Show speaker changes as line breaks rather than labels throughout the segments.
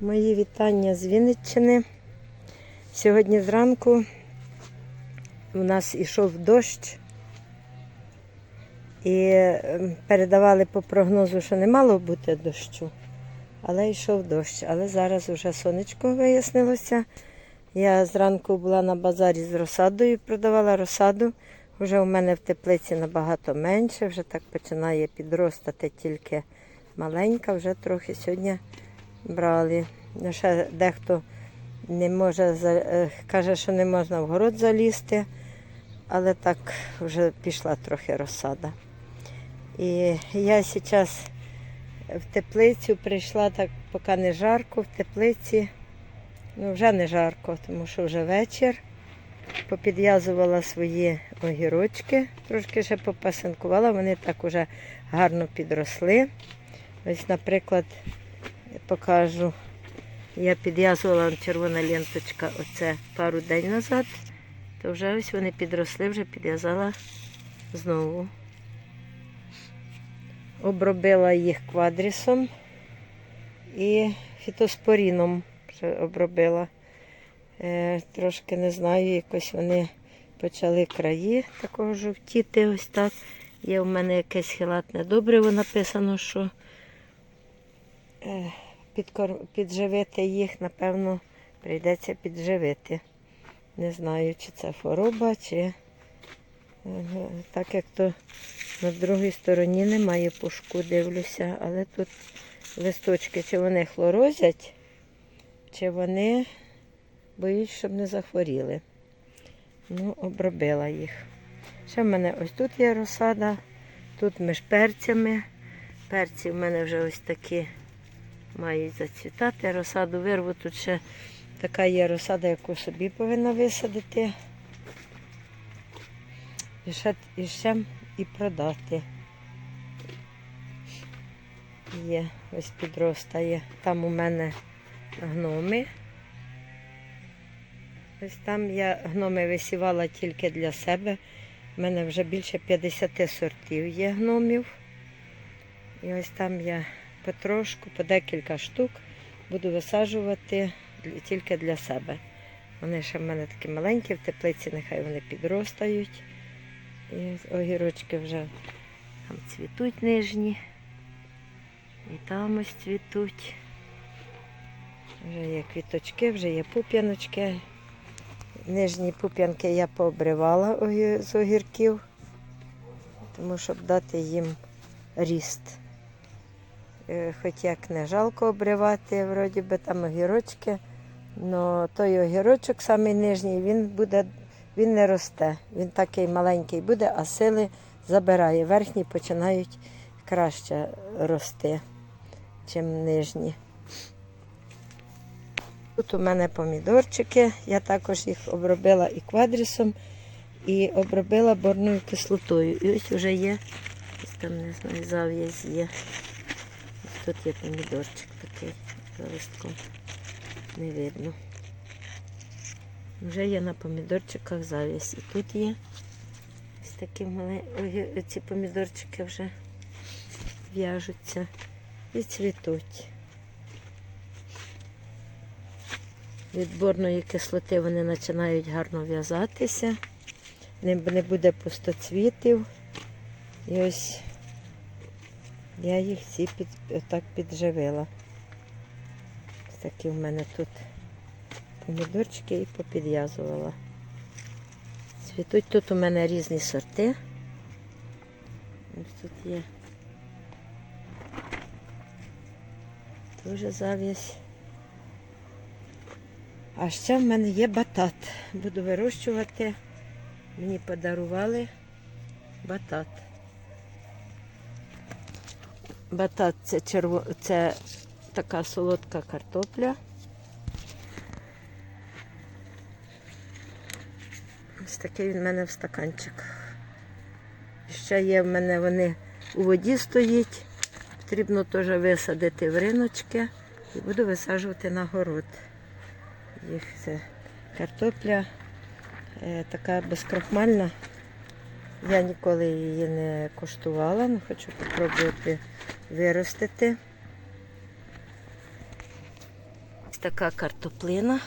Мої вітання з Вінниччини. Сьогодні зранку у нас ішов дощ. І ем, передавали по прогнозу, що не мало бути дощу, але йшов дощ. Але зараз вже сонечко вияснилося. Я зранку була на базарі з розсадою, продавала розсаду. Вже у мене в теплиці набагато менше, вже так починає підростати тільки маленька, вже трохи сьогодні брали. Ну, Ще дехто не може е, каже, що не можна в город залізти, але так вже пішла трохи розсада. І я зараз в теплицю прийшла так, поки не жарко, в теплиці. Ну, вже не жарко, тому що вже вечір. Попідв'язувала свої огірочки, трошки ще попасинкувала, вони так уже гарно підросли. Ось, наприклад, покажу. Я підв'язувала червона ленточка оце пару день назад, то вже ось вони підросли, вже підв'язала знову. Обробила їх квадрісом і фітоспоріном обробила. Е, трошки не знаю, якось вони почали краї такого жовтіти. Ось так. Є в мене якесь хілатне добриво написано, що е. Підживити їх, напевно, прийдеться підживити. Не знаю, чи це хвороба, чи е, так як то на другій стороні немає пушку, дивлюся, але тут листочки, чи вони хлорозять, чи вони боюсь, щоб не захворіли. Ну, обробила їх. Ще в мене ось тут є розсада, тут між перцями. Перці в мене вже ось такі мають зацвітати. Розсаду вирву. Тут ще така є розсада, яку собі повинна висадити. І ще, і ще і продати. Є, ось підростає. Там у мене гноми. Ось там я гноми висівала тільки для себе. У мене вже більше 50 сортів є гномів. І ось там я потрошку, по декілька штук буду висаджувати тільки для себе. Вони ще в мене такі маленькі, в теплиці нехай вони підростають. І огірочки вже там цвітуть нижні. І там ось цвітуть. Вже є квіточки, вже є пуп'яночки. Нижні пуп'янки я пообривала з огірків, тому щоб дати їм ріст. Е, Хоч як не жалко обривати, вроді би там огірочки, але той огірочок, самий нижній, він буде, він не росте. Він такий маленький буде, а сили забирає. Верхні починають краще рости, ніж нижні. Тут у мене помідорчики, я також їх обробила і квадрісом, і обробила борною кислотою. І ось вже є, ось там не знаю, зав'язь є. Тут є помідорчик такий листком. Не видно. Вже є на помідорчиках зав'язь. І тут є ось такі ой, ці помідорчики вже в'яжуться і цвітуть. Від борної кислоти вони починають гарно в'язатися, не буде пустоцвітів. І ось я їх всі під, так підживила. Ось такі в мене тут помідорчики і попідв'язувала. Цвітуть тут у мене різні сорти. Ось тут є дуже зав'язь. А ще в мене є батат. Буду вирощувати. Мені подарували батат. Батат це, черво... це така солодка картопля. Ось такий він в мене в стаканчиках. Ще є в мене вони у воді стоять. Потрібно теж висадити в риночки і буду висаджувати на город їх це картопля е, така безкрахмальна. Я ніколи її не коштувала, але хочу спробувати виростити. Ось така картоплина.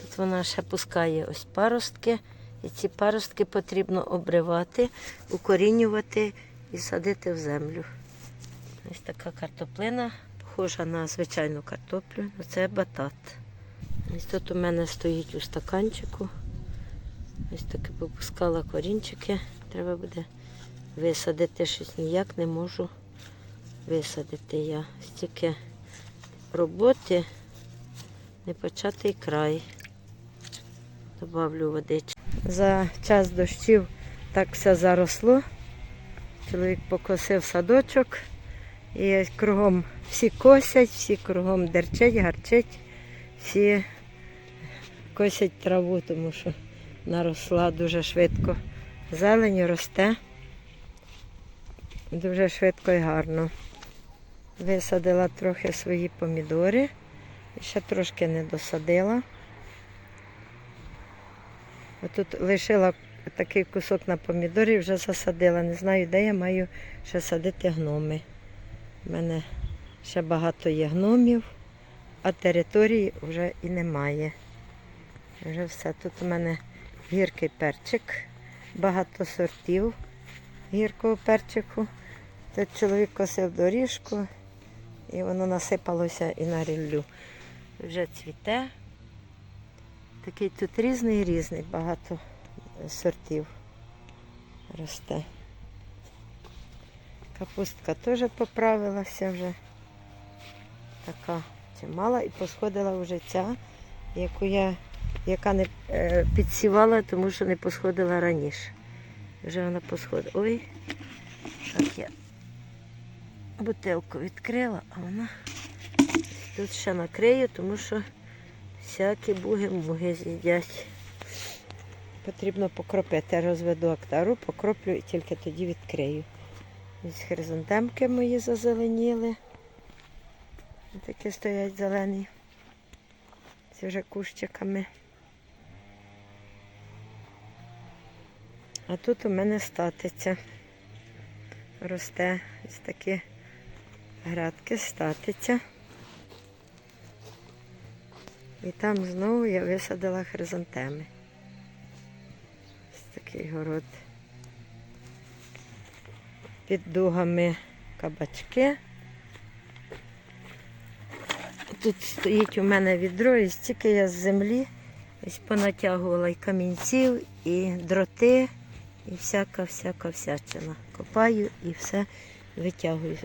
Тут вона ще пускає ось паростки. І ці паростки потрібно обривати, укорінювати і садити в землю. Ось така картоплина, похожа на звичайну картоплю, це батат. Ось тут у мене стоїть у стаканчику. Ось таки попускала корінчики. Треба буде висадити щось ніяк не можу висадити я. Стільки роботи, не початий край. Добавлю водички. За час дощів так все заросло. Чоловік покосив садочок. І кругом всі косять, всі кругом дерчать, гарчать, всі косять траву, тому що наросла дуже швидко. Зелень росте дуже швидко і гарно. Висадила трохи свої помідори. Ще трошки не досадила. Отут лишила такий кусок на помідорі, вже засадила. Не знаю, де я маю ще садити гноми. У мене ще багато є гномів, а території вже і немає. Вже все. Тут у мене гіркий перчик, багато сортів гіркого перчику. Тут чоловік косив доріжку і воно насипалося і на ріллю. Вже цвіте. Такий тут різний різний, багато сортів росте. Капустка теж поправилася вже. Така чимала і посходила вже ця, яку я, яка не е, підсівала, тому що не посходила раніше. Вже вона посходила. Ой, так я бутилку відкрила, а вона тут ще накрию, тому що всякі буги-муги з'їдять. Потрібно покропити. Розведу актару, покроплю і тільки тоді відкрию. Ось хризантемки мої зазеленіли. Такі стоять зелені. Це вже кущиками. А тут у мене статиця. Росте ось такі градки, статиця. І там знову я висадила хризантеми. Ось такий город. Під дугами кабачки. Тут стоїть у мене відро, і стільки я з землі ось понатягувала і камінців, і дроти, і всяка, всяка всячина. Копаю і все витягую.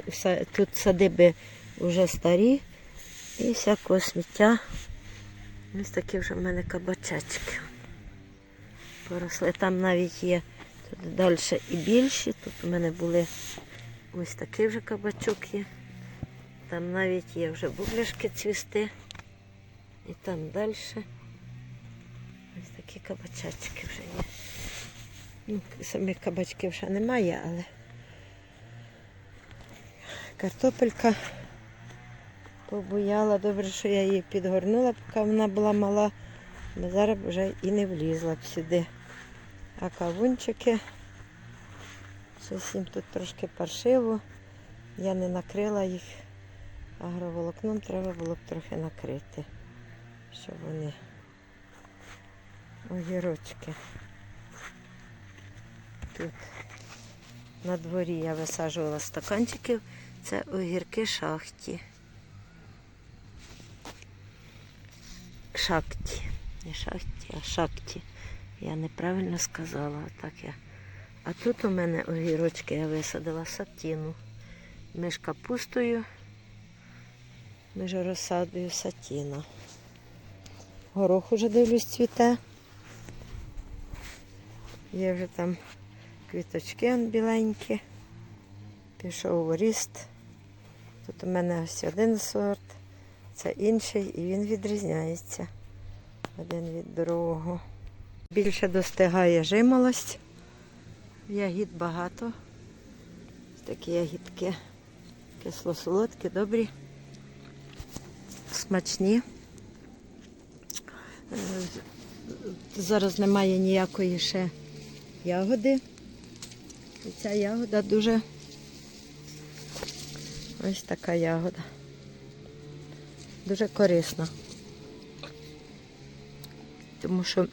Тут садиби вже старі і всякого сміття. Ось такі вже в мене кабачечки. Поросли. Там навіть є тут далі і більші. Тут у мене були ось такий вже кабачок є. Там навіть є вже бубляшки цвісти. І там далі. Ось такі кабачечки вже є. Ну, самих кабачків ще немає, але картопелька побояла. Добре, що я її підгорнула, поки вона була мала. Бо зараз вже і не влізла б сюди. А кавунчики, щось їм тут трошки паршиво. Я не накрила їх агроволокном, треба було б трохи накрити, щоб вони огірочки. Тут на дворі я висаджувала стаканчиків. Це огірки шахті. Шакті. Не шахті, а шакті. Я неправильно сказала. Так я. А тут у мене огірочки я висадила сатіну. Між капустою, між розсадою сатіна. Горох уже дивлюсь цвіте. Є вже там квіточки біленькі. Пішов ріст. Тут у мене ось один сорт, це інший і він відрізняється один від другого. Більше достигає жимолость. Ягід багато. Такі ягідки кисло-солодкі, добрі, смачні. Е, Зараз немає ніякої ще ягоди. І ця ягода дуже ось така ягода. Дуже корисно. Тому що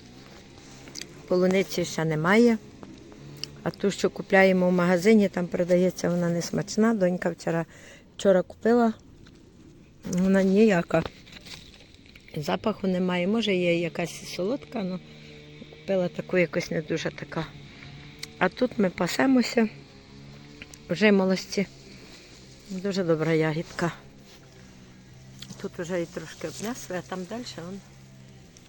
полуниці ще немає. А ту, що купляємо в магазині, там продається, вона не смачна. Донька вчора, вчора купила, вона ніяка. Запаху немає. Може, є якась солодка, але купила таку якось не дуже така. А тут ми пасемося в жимолості. Дуже добра ягідка. Тут вже і трошки обнесли, а там далі вон,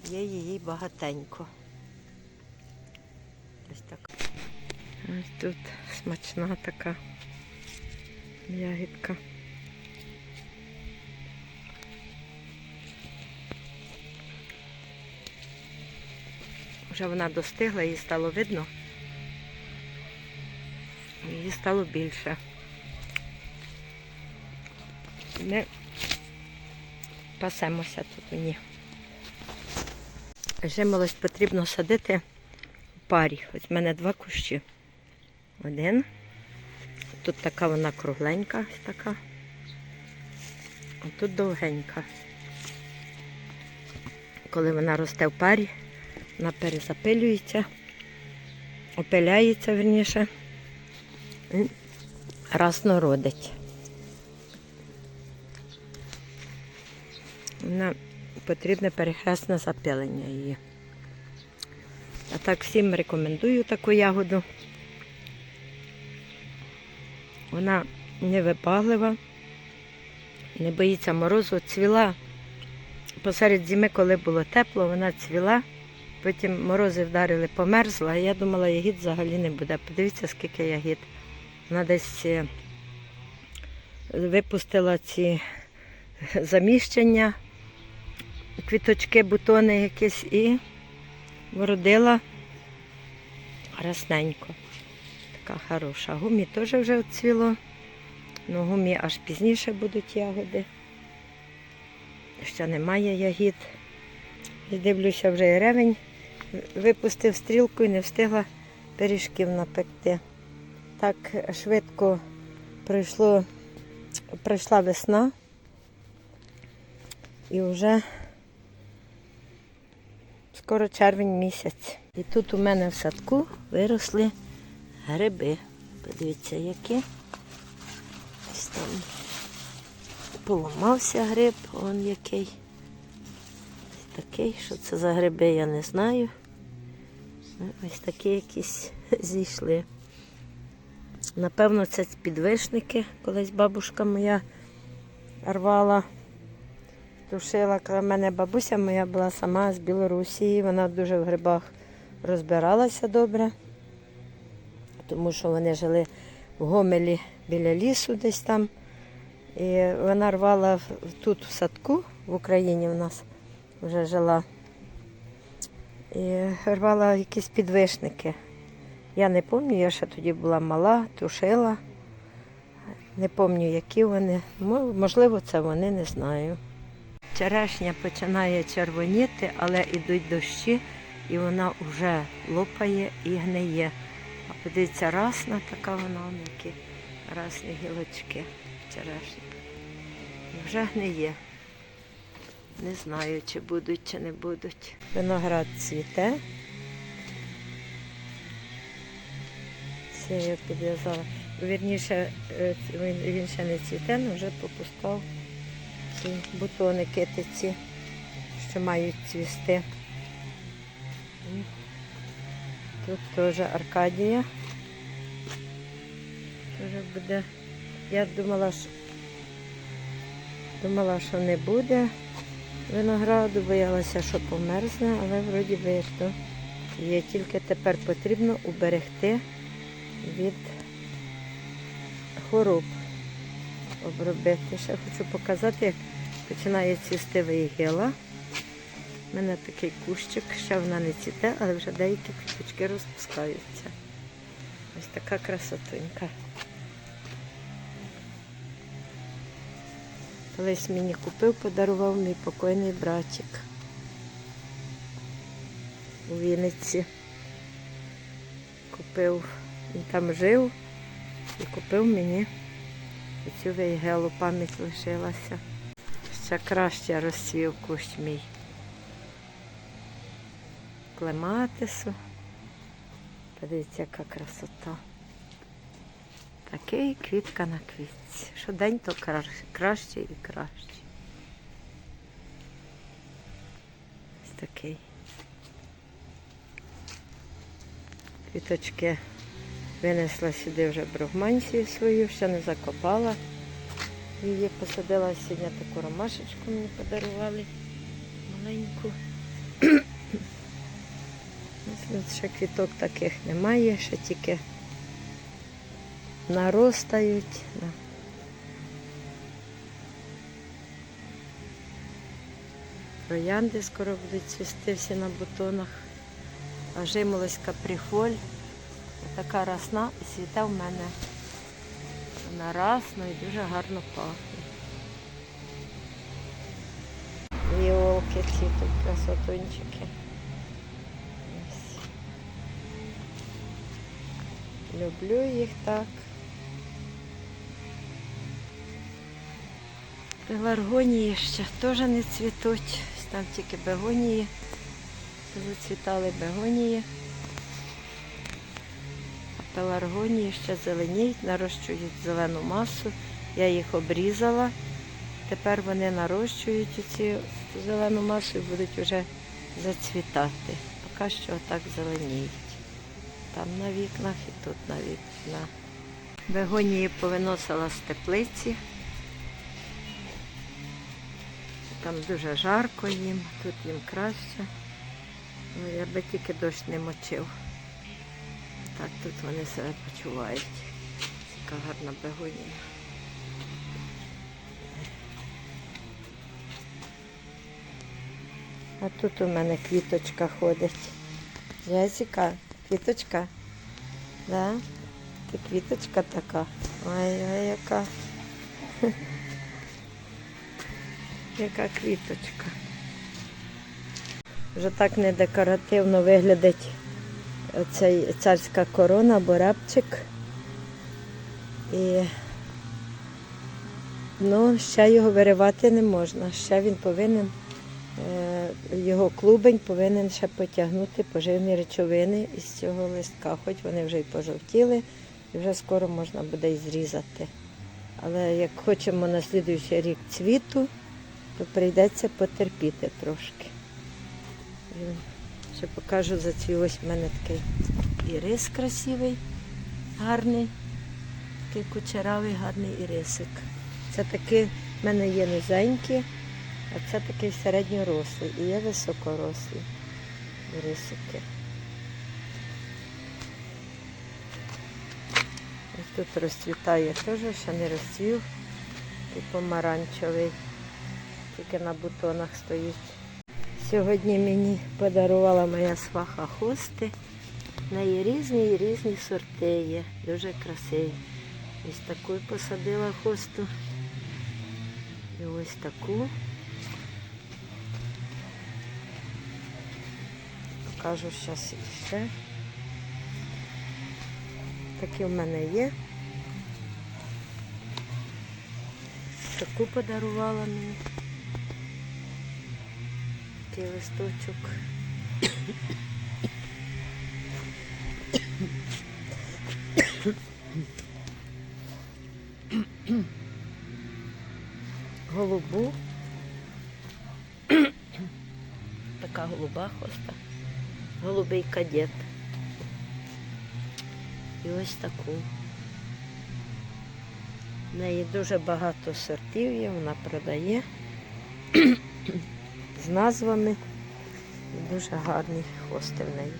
є її багатенько. Ось так. Ось тут смачна така ягідка. Вже вона достигла, її стало видно. Її стало більше. Ми пасемося тут у ній. Жимолость потрібно садити в парі. Ось в мене два кущі. Один. Тут така вона кругленька, така. А тут довгенька. Коли вона росте в парі, вона перезапилюється, опиляється верніше, і расно Вона потрібне перехресне запилення її. А так всім рекомендую таку ягоду. Вона невибаглива, не боїться морозу, цвіла. Посеред зими, коли було тепло, вона цвіла. Потім морози вдарили, померзла, я думала, ягід взагалі не буде. Подивіться, скільки ягід. Вона десь е, випустила ці заміщення, квіточки, бутони якісь і вродила красненько. Така хороша. Гумі теж вже відцвіло. Ну, гумі аж пізніше будуть ягоди. Ще немає ягід. І дивлюся, вже і ревень випустив стрілку і не встигла пиріжків напекти. Так швидко пройшло, пройшла весна і вже скоро червень місяць. І тут у мене в садку виросли гриби. Подивіться, які. Ось там поламався гриб, он який. Ось такий, що це за гриби, я не знаю. Ну, Ось такі якісь зійшли. Напевно, це підвишники. Колись бабушка моя рвала, тушила. В мене бабуся моя була сама з Білорусі, вона дуже в грибах розбиралася добре, тому що вони жили в Гомелі біля лісу десь там. І вона рвала тут в садку в Україні в нас вже жила. І рвала якісь підвишники. Я не пам'ятаю, я ще тоді була мала, тушила. Не пам'ятаю, які вони. Можливо, це вони, не знаю. Черешня починає червоніти, але йдуть дощі, і вона вже лопає і гниє. А подивіться, расна така вона, які расні гілочки черешні. Вже гниє. Не знаю, чи будуть, чи не будуть. Виноград цвіте. Це я підв'язала. Вірніше, е, він ще не цвіте, але вже попускав ці бутони китиці, що мають цвісти. Тут теж Аркадія. Теж буде. Я думала, що думала, що не буде винограду, боялася, що померзне, але вроді би то є. Тільки тепер потрібно уберегти від хвороб обробити. Ще хочу показати, як починає цвісти вейгела. У мене такий кущик, ще вона не цвіте, але вже деякі квіточки розпускаються. Ось така красотунька. Колись мені купив, подарував мій покойний братик у Вінниці. Купив, він там жив і купив мені цю вейгелу, пам'ять лишилася. Ще краще розцвів кущ мій. Клематису. Подивіться, яка красота. Такий квітка на квітці. Щодень то кра- краще і краще. Ось такий. Квіточки винесла сюди вже бругманцію свою, ще не закопала. Її посадила сьогодні таку ромашечку, мені подарували маленьку. Ще квіток таких немає, ще тільки наростають. Троянди скоро будуть цвісти всі на бутонах. А жимолость капріфоль. Така росна і цвіте в мене. Вона і дуже гарно пахне. Віолки ці тут красотунчики. Ось. Люблю їх так. Пеларгонії ще теж не цвітуть. Там тільки бегонії. Зацвітали бегонії. Пеларгонії ще зеленіють, нарощують зелену масу. Я їх обрізала. Тепер вони нарощують цю зелену масу і будуть вже зацвітати. Поки що отак зеленіють. Там на вікнах і тут на вікнах. Бегонії повиносила з теплиці. Там дуже жарко їм, тут їм краще. Ну, я би тільки дощ не мочив. Так тут вони себе почувають. Така гарна бегонія. А тут у мене квіточка ходить. Джесіка, квіточка. Да? Ти квіточка така. Ой, ой, яка. Яка квіточка. Вже так не декоративно виглядить цей царська корона, борабчик. І ну, ще його виривати не можна. Ще він повинен, е, його клубень повинен ще потягнути поживні речовини із цього листка, хоч вони вже й пожовтіли, і вже скоро можна буде і зрізати. Але як хочемо на слідуючий рік цвіту, то прийдеться потерпіти трошки. Ще покажу, за зацвів ось мене такий ірис красивий, гарний, такий кучеравий, гарний ірисик. Це такий, в мене є низенькі, а це такий середньорослий і є високорослий ірисики. Ось тут розцвітає теж, ще не розцвів, і помаранчевий, тільки на бутонах стоїть. Сьогодні мені подарувала моя сваха хости. В неї різні різні сорти є, дуже красиві. Ось таку посадила хосту. І ось таку. Покажу зараз ще. Такі в мене є. Таку подарувала мені. Такий листочок. Голубу. Така голуба хоста. Голубий кадет. І ось таку. В неї дуже багато сортів є, вона продає з назвами. Дуже гарний хвостик в неї.